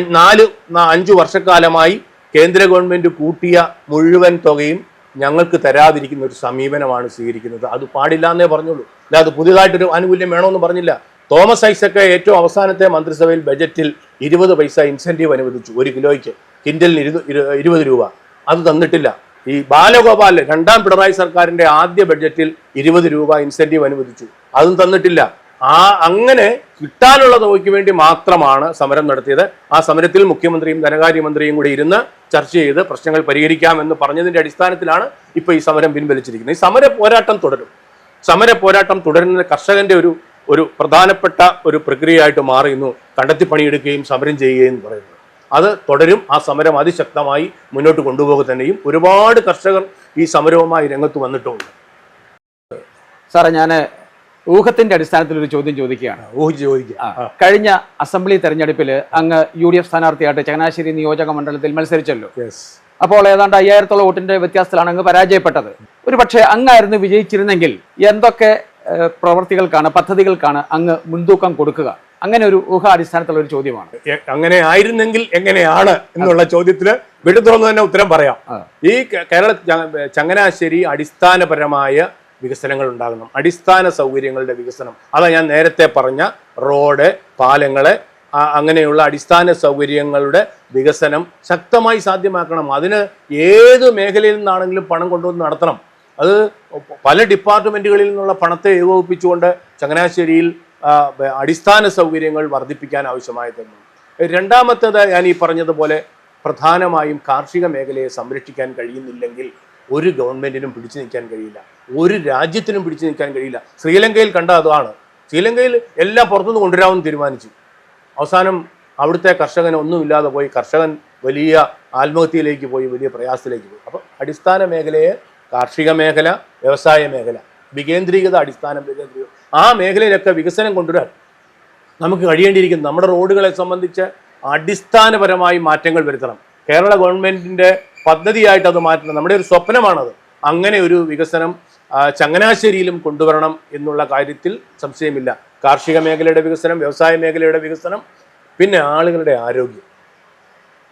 നാല് അഞ്ചു വർഷക്കാലമായി കേന്ദ്ര ഗവൺമെന്റ് കൂട്ടിയ മുഴുവൻ തുകയും ഞങ്ങൾക്ക് തരാതിരിക്കുന്ന ഒരു സമീപനമാണ് സ്വീകരിക്കുന്നത്. അത് പാടില്ല എന്നേ പറഞ്ഞുള്ളൂ. അല്ല അത് പുതിയതായിട്ടൊരു ആനുകൂല്യം വേണമെന്ന് പറഞ്ഞില്ല. തോമസ് ഐസക്ക് ഏറ്റവും അവസാനത്തെ മന്ത്രിസഭയിൽ ബജറ്റിൽ ഇരുപത് പൈസ ഇൻസെന്റീവ് അനുവദിച്ചു ഒരു കിലോയ്ക്ക്. കിൻഡലിന് ഇരു- ഇരു- ഇരുപത് രൂപ. അത് തന്നിട്ടില്ല. ഈ ബാലഗോപാൽ രണ്ടാം പിണറായി സർക്കാരിന്റെ ആദ്യ ബഡ്ജറ്റിൽ ഇരുപത് രൂപ ഇൻസെന്റീവ് അനുവദിച്ചു. അതും തന്നിട്ടില്ല. ആ അങ്ങനെ കിട്ടാനുള്ള തുകയ്ക്ക് വേണ്ടി മാത്രമാണ് സമരം നടത്തിയത്. ആ സമരത്തിൽ മുഖ്യമന്ത്രിയും ധനകാര്യമന്ത്രിയും കൂടി ഇരുന്ന് ചർച്ച ചെയ്ത് പ്രശ്നങ്ങൾ പരിഹരിക്കാമെന്ന് പറഞ്ഞതിന്റെ അടിസ്ഥാനത്തിലാണ് ഇപ്പൊ ഈ സമരം പിൻവലിച്ചിരിക്കുന്നത്. ഈ സമര പോരാട്ടം തുടരും. സമര പോരാട്ടം തുടരുന്ന കർഷകന്റെ ഒരു ഒരു പ്രധാനപ്പെട്ട ഒരു പ്രക്രിയയായിട്ട് മാറിയുന്നു. കണ്ടെത്തി പണിയെടുക്കുകയും സമരം ചെയ്യുകയും പറയുന്നത്. അത് തുടരും. ആ സമരം അതിശക്തമായി മുന്നോട്ട് കൊണ്ടുപോകുക തന്നെയും ഒരുപാട് കർഷകർ ഈ സമരവുമായി രംഗത്ത് വന്നിട്ടുമുണ്ട് സാറേ ഞാൻ ഊഹത്തിന്റെ അടിസ്ഥാനത്തിൽ ഒരു ചോദ്യം ചോദിക്കുകയാണ്. ഊഹിച്ച് ചോദിക്കുക. കഴിഞ്ഞ അസംബ്ലി തെരഞ്ഞെടുപ്പിൽ അങ്ങ് യു ഡി എഫ് സ്ഥാനാർത്ഥിയായിട്ട് ചങ്ങനാശ്ശേരി നിയോജക മണ്ഡലത്തിൽ മത്സരിച്ചല്ലോ. അപ്പോൾ ഏതാണ്ട് അയ്യായിരത്തോളം വോട്ടിന്റെ വ്യത്യാസത്തിലാണ് അങ്ങ് പരാജയപ്പെട്ടത്. ഒരു പക്ഷേ അങ്ങായിരുന്നു വിജയിച്ചിരുന്നെങ്കിൽ എന്തൊക്കെ പ്രവർത്തികൾക്കാണ് പദ്ധതികൾക്കാണ് അങ്ങ് മുൻതൂക്കം കൊടുക്കുക? അങ്ങനെ ഒരു ഊഹ അടിസ്ഥാനത്തിലുള്ള ഒരു ചോദ്യമാണ്. അങ്ങനെ ആയിരുന്നെങ്കിൽ എങ്ങനെയാണ് എന്നുള്ള ചോദ്യത്തിന് വെടുത്തുറന്ന് തന്നെ ഉത്തരം പറയാം. ഈ കേരള ചങ്ങനാശ്ശേരി അടിസ്ഥാനപരമായ വികസനങ്ങൾ ഉണ്ടാകണം അടിസ്ഥാന സൗകര്യങ്ങളുടെ വികസനം. അതാ ഞാൻ നേരത്തെ പറഞ്ഞ റോഡ് പാലങ്ങളെ അങ്ങനെയുള്ള അടിസ്ഥാന സൗകര്യങ്ങളുടെ വികസനം ശക്തമായി സാധ്യമാക്കണം. അതിന് ഏത് മേഖലയിൽ നിന്നാണെങ്കിലും പണം കൊണ്ടുവന്ന് നടത്തണം. അത് പല ഡിപ്പാർട്ട്മെന്റുകളിൽ നിന്നുള്ള പണത്തെ ഏകോപിപ്പിച്ചുകൊണ്ട് ചങ്ങനാശ്ശേരിയിൽ അടിസ്ഥാന സൗകര്യങ്ങൾ വർദ്ധിപ്പിക്കാൻ ആവശ്യമായി തന്നു രണ്ടാമത്തേത് ഞാൻ ഈ പറഞ്ഞതുപോലെ പ്രധാനമായും കാർഷിക മേഖലയെ സംരക്ഷിക്കാൻ കഴിയുന്നില്ലെങ്കിൽ ഒരു ഗവൺമെന്റിനും പിടിച്ചു നിൽക്കാൻ കഴിയില്ല. ഒരു രാജ്യത്തിനും പിടിച്ചു നിൽക്കാൻ കഴിയില്ല. ശ്രീലങ്കയിൽ കണ്ട അതാണ്. ശ്രീലങ്കയിൽ എല്ലാം പുറത്തുനിന്ന് കൊണ്ടുവരാമെന്ന് തീരുമാനിച്ചു. അവസാനം അവിടുത്തെ കർഷകന് ഒന്നുമില്ലാതെ പോയി. കർഷകൻ വലിയ ആത്മഹത്യയിലേക്ക് പോയി വലിയ പ്രയാസത്തിലേക്ക് പോയി. അപ്പോൾ അടിസ്ഥാന മേഖലയെ കാർഷിക മേഖല വ്യവസായ മേഖല വികേന്ദ്രീകൃത അടിസ്ഥാന വികേന്ദ്രീകൃത ആ മേഖലയിലൊക്കെ വികസനം കൊണ്ടുവരാൻ നമുക്ക് കഴിയേണ്ടിയിരിക്കുന്നു. നമ്മുടെ റോഡുകളെ സംബന്ധിച്ച് അടിസ്ഥാനപരമായി മാറ്റങ്ങൾ വരുത്തണം. കേരള ഗവൺമെന്റിന്റെ പദ്ധതിയായിട്ട് അത് മാറ്റണം. നമ്മുടെ ഒരു സ്വപ്നമാണത്. അങ്ങനെ ഒരു വികസനം ചങ്ങനാശ്ശേരിയിലും കൊണ്ടുവരണം എന്നുള്ള കാര്യത്തിൽ സംശയമില്ല. കാർഷിക മേഖലയുടെ വികസനം വ്യവസായ മേഖലയുടെ വികസനം പിന്നെ ആളുകളുടെ ആരോഗ്യം.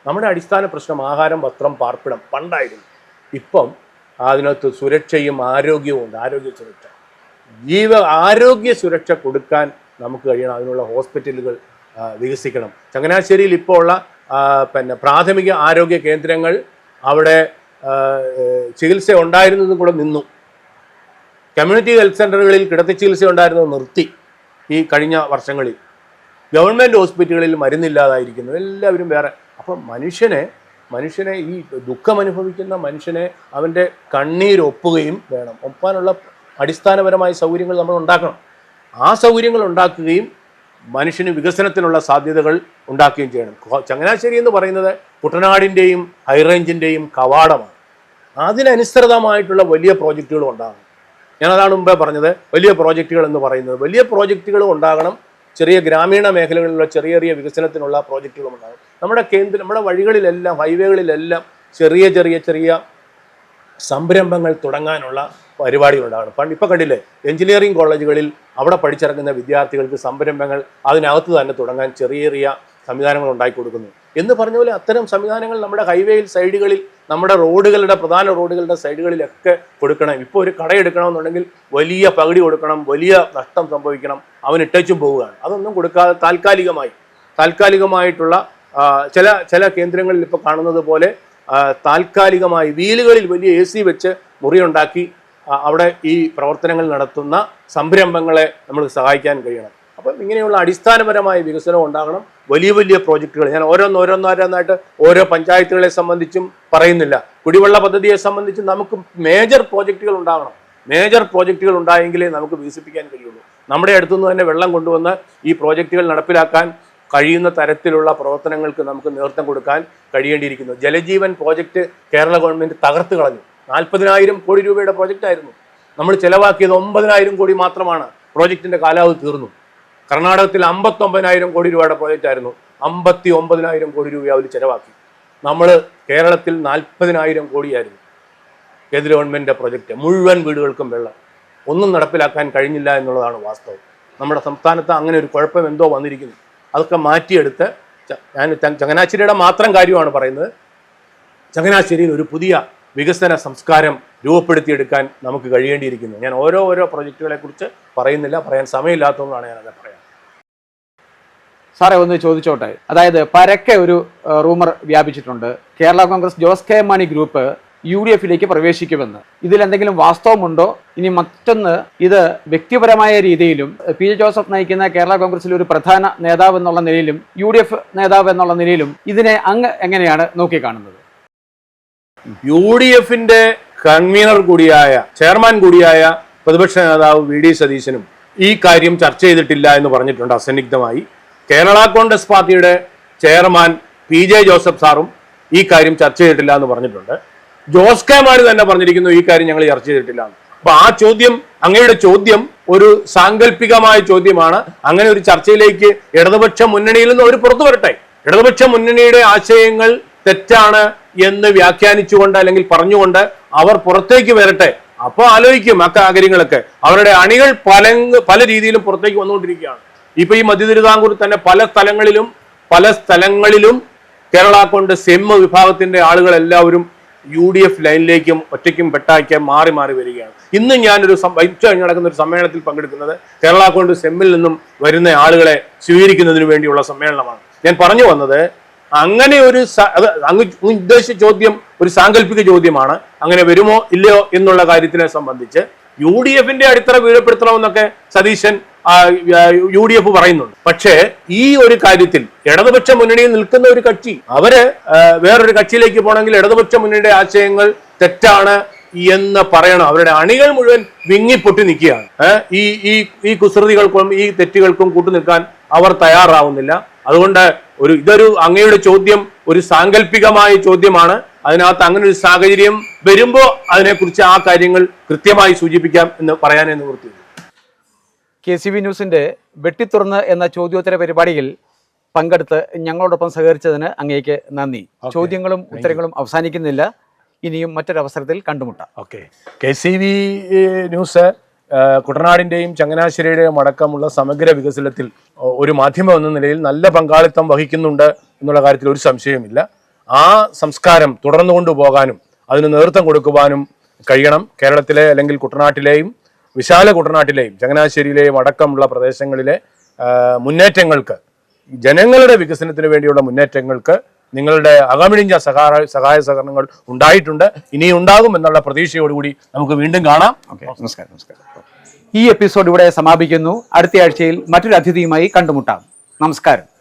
നമ്മുടെ അടിസ്ഥാന പ്രശ്നം ആഹാരം വസ്ത്രം പാർപ്പിടം പണ്ടായിരുന്നു. ഇപ്പം അതിനകത്ത് സുരക്ഷയും ആരോഗ്യവും ഉണ്ട്. ആരോഗ്യ സുരക്ഷ. ജീവ ആരോഗ്യ സുരക്ഷ കൊടുക്കാൻ നമുക്ക് കഴിയണം. അതിനുള്ള ഹോസ്പിറ്റലുകൾ വികസിക്കണം. ചങ്ങനാശ്ശേരിയിൽ ഇപ്പോൾ ഉള്ള പിന്നെ പ്രാഥമിക ആരോഗ്യ കേന്ദ്രങ്ങൾ അവിടെ ചികിത്സ ഉണ്ടായിരുന്നതും കൂടെ നിന്നു. കമ്മ്യൂണിറ്റി ഹെൽത്ത് സെന്ററുകളിൽ കിടത്തി ചികിത്സ ഉണ്ടായിരുന്നത് നിർത്തി ഈ കഴിഞ്ഞ വർഷങ്ങളിൽ. ഗവൺമെന്റ് ഹോസ്പിറ്റലുകളിൽ മരുന്നില്ലാതായിരിക്കുന്നു. എല്ലാവരും വേറെ. അപ്പം മനുഷ്യനെ മനുഷ്യനെ ഈ ദുഃഖം അനുഭവിക്കുന്ന മനുഷ്യനെ അവന്റെ കണ്ണീരൊപ്പുകയും വേണം. ഒപ്പാനുള്ള അടിസ്ഥാനപരമായ സൗകര്യങ്ങൾ നമ്മൾ ഉണ്ടാക്കണം. ആ സൗകര്യങ്ങൾ ഉണ്ടാക്കുകയും മനുഷ്യന് വികസനത്തിനുള്ള സാധ്യതകൾ ഉണ്ടാക്കുകയും ചെയ്യണം. ചങ്ങനാശ്ശേരി എന്ന് പറയുന്നത് കുട്ടനാടിന്റെയും ഹൈറേഞ്ചിന്റെയും കവാടമാണ്. അതിനനുസൃതമായിട്ടുള്ള വലിയ പ്രോജക്റ്റുകളും ഉണ്ടാകണം. ഞാൻ അതാണ് മുമ്പേ പറഞ്ഞത് വലിയ പ്രോജക്റ്റുകൾ എന്ന് പറയുന്നത്. വലിയ പ്രോജക്റ്റുകൾ ഉണ്ടാകണം ചെറിയ ഗ്രാമീണ മേഖലകളിലുള്ള ചെറിയ ചെറിയ വികസനത്തിനുള്ള പ്രോജക്റ്റുകളും ഉണ്ടാകും നമ്മുടെ കേന്ദ്ര നമ്മുടെ വഴികളിലെല്ലാം ഹൈവേകളിലെല്ലാം ചെറിയ ചെറിയ ചെറിയ സംരംഭങ്ങൾ തുടങ്ങാനുള്ള പരിപാടികൾ ഉണ്ടാകണം പണ്ട് ഇപ്പം കണ്ടില്ലേ എഞ്ചിനീയറിംഗ് കോളേജുകളിൽ അവിടെ പഠിച്ചിറങ്ങുന്ന വിദ്യാർത്ഥികൾക്ക് സംരംഭങ്ങൾ അതിനകത്ത് തന്നെ തുടങ്ങാൻ ചെറിയ ചെറിയ സംവിധാനങ്ങൾ ഉണ്ടാക്കി കൊടുക്കുന്നു. എന്ന് പറഞ്ഞ പോലെ അത്തരം സംവിധാനങ്ങൾ നമ്മുടെ ഹൈവേയിൽ സൈഡുകളിൽ നമ്മുടെ റോഡുകളുടെ പ്രധാന റോഡുകളുടെ സൈഡുകളിലൊക്കെ കൊടുക്കണം. ഇപ്പോൾ ഒരു കട എടുക്കണമെന്നുണ്ടെങ്കിൽ വലിയ പകുതി കൊടുക്കണം വലിയ നഷ്ടം സംഭവിക്കണം അവൻ ഇട്ടേച്ചും പോവുകയാണ്. അതൊന്നും കൊടുക്കാതെ താൽക്കാലികമായി താൽക്കാലികമായിട്ടുള്ള ചില ചില കേന്ദ്രങ്ങളിൽ ഇപ്പോൾ കാണുന്നത് പോലെ താൽക്കാലികമായി വീലുകളിൽ വലിയ എ സി വെച്ച് മുറിയുണ്ടാക്കി അവിടെ ഈ പ്രവർത്തനങ്ങൾ നടത്തുന്ന സംരംഭങ്ങളെ നമ്മൾ സഹായിക്കാൻ കഴിയണം. അപ്പം ഇങ്ങനെയുള്ള അടിസ്ഥാനപരമായ വികസനം ഉണ്ടാകണം. വലിയ വലിയ പ്രോജക്റ്റുകൾ ഞാൻ ഓരോന്നോരോന്നോരോന്നായിട്ട് ഓരോ പഞ്ചായത്തുകളെ സംബന്ധിച്ചും പറയുന്നില്ല. കുടിവെള്ള പദ്ധതിയെ സംബന്ധിച്ച് നമുക്ക് മേജർ പ്രോജക്റ്റുകൾ ഉണ്ടാകണം. മേജർ പ്രോജക്റ്റുകൾ ഉണ്ടായെങ്കിലേ നമുക്ക് വികസിപ്പിക്കാൻ കഴിയുള്ളൂ. നമ്മുടെ അടുത്തുനിന്ന് തന്നെ വെള്ളം കൊണ്ടുവന്ന് ഈ പ്രോജക്റ്റുകൾ നടപ്പിലാക്കാൻ കഴിയുന്ന തരത്തിലുള്ള പ്രവർത്തനങ്ങൾക്ക് നമുക്ക് നേതൃത്വം കൊടുക്കാൻ കഴിയേണ്ടിയിരിക്കുന്നു. ജലജീവൻ പ്രോജക്റ്റ് കേരള ഗവൺമെന്റ് തകർത്ത് കളഞ്ഞു. നാൽപ്പതിനായിരം കോടി രൂപയുടെ പ്രോജക്റ്റ് ആയിരുന്നു. നമ്മൾ ചിലവാക്കിയത് ഒമ്പതിനായിരം കോടി മാത്രമാണ് പ്രോജക്റ്റിന്റെ കാലാവധി തീർന്നു. കർണാടകത്തിൽ അമ്പത്തൊമ്പതിനായിരം കോടി രൂപയുടെ പ്രോജക്റ്റ് ആയിരുന്നു. അമ്പത്തി ഒമ്പതിനായിരം കോടി രൂപ അവർ ചെലവാക്കി. നമ്മൾ കേരളത്തിൽ നാൽപ്പതിനായിരം കോടിയായിരുന്നു കേന്ദ്ര ഗവൺമെന്റിന്റെ പ്രോജക്റ്റ് മുഴുവൻ വീടുകൾക്കും വെള്ളം. ഒന്നും നടപ്പിലാക്കാൻ കഴിഞ്ഞില്ല എന്നുള്ളതാണ് വാസ്തവം. നമ്മുടെ സംസ്ഥാനത്ത് അങ്ങനെ ഒരു കുഴപ്പം എന്തോ വന്നിരിക്കുന്നു. അതൊക്കെ മാറ്റിയെടുത്ത് ഞാൻ ചങ്ങനാശ്ശേരിയുടെ മാത്രം കാര്യമാണ് പറയുന്നത്. ചങ്ങനാശ്ശേരിയിൽ ഒരു പുതിയ വികസന സംസ്കാരം രൂപപ്പെടുത്തിയെടുക്കാൻ നമുക്ക് കഴിയേണ്ടിയിരിക്കുന്നു. ഞാൻ ഓരോ ഓരോ പ്രൊജക്റ്റുകളെ കുറിച്ച് പറയുന്നില്ല പറയാൻ സമയമില്ലാത്തതുകൊണ്ടാണ് ഞാൻ ഞാനത് പറയാം സാറേ ഒന്ന് ചോദിച്ചോട്ടെ. അതായത് പരക്കെ ഒരു rumour വ്യാപിച്ചിട്ടുണ്ട്. Kerala Congress Jose K Mani group U D എഫിലേക്ക് പ്രവേശിക്കുമെന്ന്. ഇതിലെന്തെങ്കിലും വാസ്തവമുണ്ടോ? ഇനി മറ്റൊന്ന് ഇത് വ്യക്തിപരമായ രീതിയിലും പി ജെ ജോസഫ് നയിക്കുന്ന കേരള കോൺഗ്രസിലെ ഒരു പ്രധാന നേതാവ് എന്നുള്ള നിലയിലും യു ഡി എഫ് നേതാവ് എന്നുള്ള നിലയിലും ഇതിനെ അങ്ങ് എങ്ങനെയാണ് നോക്കിക്കാണുന്നത്? യു ഡി എഫിന്റെ കൺവീനർ കൂടിയായ ചെയർമാൻ കൂടിയായ പ്രതിപക്ഷ നേതാവ് വി ഡി സതീശനും ഈ കാര്യം ചർച്ച ചെയ്തിട്ടില്ല എന്ന് പറഞ്ഞിട്ടുണ്ട് അസന്നിഗ്ധമായി. കേരള കോൺഗ്രസ് പാർട്ടിയുടെ ചെയർമാൻ പി ജെ ജോസഫ് സാറും ഈ കാര്യം ചർച്ച ചെയ്തിട്ടില്ല എന്ന് പറഞ്ഞിട്ടുണ്ട്. ജോസ് കെ മാണി തന്നെ പറഞ്ഞിരിക്കുന്നു ഈ കാര്യം ഞങ്ങൾ ചർച്ച ചെയ്തിട്ടില്ല. അപ്പൊ ആ ചോദ്യം അങ്ങയുടെ ചോദ്യം ഒരു സാങ്കല്പികമായ ചോദ്യമാണ്. അങ്ങനെ ഒരു ചർച്ചയിലേക്ക് ഇടതുപക്ഷ മുന്നണിയിൽ നിന്ന് അവർ പുറത്തു വരട്ടെ. ഇടതുപക്ഷ മുന്നണിയുടെ ആശയങ്ങൾ തെറ്റാണ് എന്ന് വ്യാഖ്യാനിച്ചുകൊണ്ട് അല്ലെങ്കിൽ പറഞ്ഞുകൊണ്ട് അവർ പുറത്തേക്ക് വരട്ടെ. അപ്പൊ ആലോചിക്കും ആ കാര്യങ്ങളൊക്കെ. അവരുടെ അണികൾ പല പല രീതിയിലും പുറത്തേക്ക് വന്നുകൊണ്ടിരിക്കുകയാണ്. ഇപ്പൊ ഈ മധ്യ തിരുവിതാംകൂർ തന്നെ പല സ്ഥലങ്ങളിലും പല സ്ഥലങ്ങളിലും കേരള കൊണ്ട് സെം വിഭാഗത്തിന്റെ ആളുകൾ എല്ലാവരും യു ഡി എഫ് ലൈനിലേക്കും ഒറ്റയ്ക്കും പെട്ടാക്കിയും മാറി മാറി വരികയാണ്. ഇന്ന് ഞാനൊരു വൈറ്റ് നടക്കുന്ന ഒരു സമ്മേളനത്തിൽ പങ്കെടുക്കുന്നത് കേരള കോൺഗ്രസ് എമ്മിൽ നിന്നും വരുന്ന ആളുകളെ സ്വീകരിക്കുന്നതിന് വേണ്ടിയുള്ള സമ്മേളനമാണ്. ഞാൻ പറഞ്ഞു വന്നത് അങ്ങനെ ഒരു അങ്ങ് ഉദ്ദേശിച്ച ചോദ്യം ഒരു സാങ്കല്പിക ചോദ്യമാണ്. അങ്ങനെ വരുമോ ഇല്ലയോ എന്നുള്ള കാര്യത്തിനെ സംബന്ധിച്ച് യു ഡി എഫിന്റെ അടിത്തറ വീഴപ്പെടുത്തണമെന്നൊക്കെ സതീശൻ യു ഡി എഫ് പറയുന്നുണ്ട്. പക്ഷേ ഈ ഒരു കാര്യത്തിൽ ഇടതുപക്ഷ മുന്നണിയിൽ നിൽക്കുന്ന ഒരു കക്ഷി അവർ വേറൊരു കക്ഷിയിലേക്ക് പോകണമെങ്കിൽ ഇടതുപക്ഷ മുന്നണിയുടെ ആശയങ്ങൾ തെറ്റാണ് എന്ന് പറയണം. അവരുടെ അണികൾ മുഴുവൻ വിങ്ങിപ്പൊട്ടി നിൽക്കുകയാണ്. ഈ ഈ ഈ കുസൃതികൾക്കും ഈ തെറ്റുകൾക്കും കൂട്ടുനിൽക്കാൻ അവർ തയ്യാറാവുന്നില്ല. അതുകൊണ്ട് ഒരു ഇതൊരു അങ്ങയുടെ ചോദ്യം ഒരു സാങ്കല്പികമായ ചോദ്യമാണ്. അതിനകത്ത് അങ്ങനെ ഒരു സാഹചര്യം വരുമ്പോൾ അതിനെക്കുറിച്ച് ആ കാര്യങ്ങൾ കൃത്യമായി സൂചിപ്പിക്കാം എന്ന് പറയാനേ നിവൃത്തിയുള്ളൂ കെ സി വി ന്യൂസിന്റെ വെട്ടിത്തുറന്ന് എന്ന ചോദ്യോത്തര പരിപാടിയിൽ പങ്കെടുത്ത് ഞങ്ങളോടൊപ്പം സഹകരിച്ചതിന് അങ്ങേക്ക് നന്ദി. ചോദ്യങ്ങളും ഉത്തരങ്ങളും അവസാനിക്കുന്നില്ല. ഇനിയും മറ്റൊരവസരത്തിൽ കണ്ടുമുട്ടാം. Okay. K C V news കുട്ടനാടിന്റെയും കുട്ടനാടിന്റെയും ചങ്ങനാശ്ശേരിയുടെയും അടക്കമുള്ള സമഗ്ര വികസനത്തിൽ ഒരു മാധ്യമം എന്ന നിലയിൽ നല്ല പങ്കാളിത്തം വഹിക്കുന്നുണ്ട് എന്നുള്ള കാര്യത്തിൽ ഒരു സംശയവുമില്ല. ആ സംസ്കാരം തുടർന്നു കൊണ്ടുപോകാനും അതിന് നേതൃത്വം കൊടുക്കുവാനും കഴിയണം. കേരളത്തിലെ അല്ലെങ്കിൽ കുട്ടനാട്ടിലെയും വിശാല കുട്ടനാട്ടിലെയും ചങ്ങനാശ്ശേരിയിലെയും അടക്കമുള്ള പ്രദേശങ്ങളിലെ മുന്നേറ്റങ്ങൾക്ക് ജനങ്ങളുടെ വികസനത്തിന് വേണ്ടിയുള്ള മുന്നേറ്റങ്ങൾക്ക് നിങ്ങളുടെ അകമിഴിഞ്ഞ സഹായ സഹായ സഹകരണങ്ങൾ ഉണ്ടായിട്ടുണ്ട്. ഇനിയും ഉണ്ടാകും എന്നുള്ള പ്രതീക്ഷയോടുകൂടി നമുക്ക് വീണ്ടും കാണാം. ഓക്കെ നമസ്കാരം നമസ്കാരം. ഈ എപ്പിസോഡ് ഇവിടെ സമാപിക്കുന്നു. അടുത്ത ആഴ്ചയിൽ മറ്റൊരു അതിഥിയുമായി കണ്ടുമുട്ടാം. നമസ്കാരം.